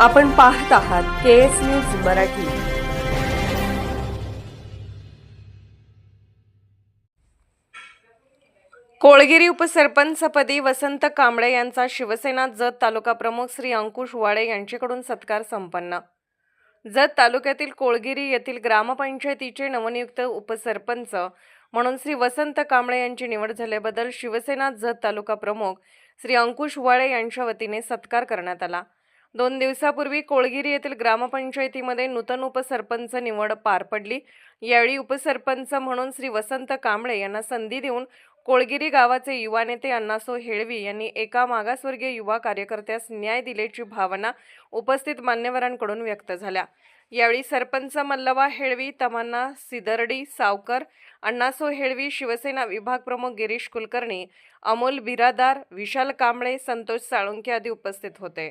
आपण पाहत आहात K S news Marathi. Kolgiri उपसरपंचपदी Vasant Kamble यांचा शिवसेना जत तालुका प्रमुख श्री अंकुश वाडे यांच्याकडून सत्कार संपन्न. जत तालुक्यातील कोळगिरी येथील ग्रामपंचायतीचे नवनियुक्त उपसरपंच म्हणून श्री वसंत कांबळे यांची निवड झाल्याबद्दल शिवसेना जत तालुका प्रमुख श्री अंकुश वाळे यांच्या वतीने सत्कार करण्यात आला. दोन दिवसापूर्वी कोळगिरी येथील ग्रामपंचायतीमध्ये नूतन उपसरपंच निवड पार पडली. यावेळी उपसरपंच म्हणून श्री वसंत कांबळे यांना संधी देऊन कोळगिरी गावाचे युवा नेते अण्णासो हेळवी यांनी एका मागासवर्गीय युवा कार्यकर्त्यास न्याय दिल्याची भावना उपस्थित मान्यवरांकडून व्यक्त झाल्या. यावेळी सरपंच मल्लवा हेळवी तमन्ना सिदर्डी सावकर अण्णासो हेळवी शिवसेना विभाग प्रमुख गिरीश कुलकर्णी अमोल बिरादार विशाल कांबळे संतोष साळुंके आदी उपस्थित होते.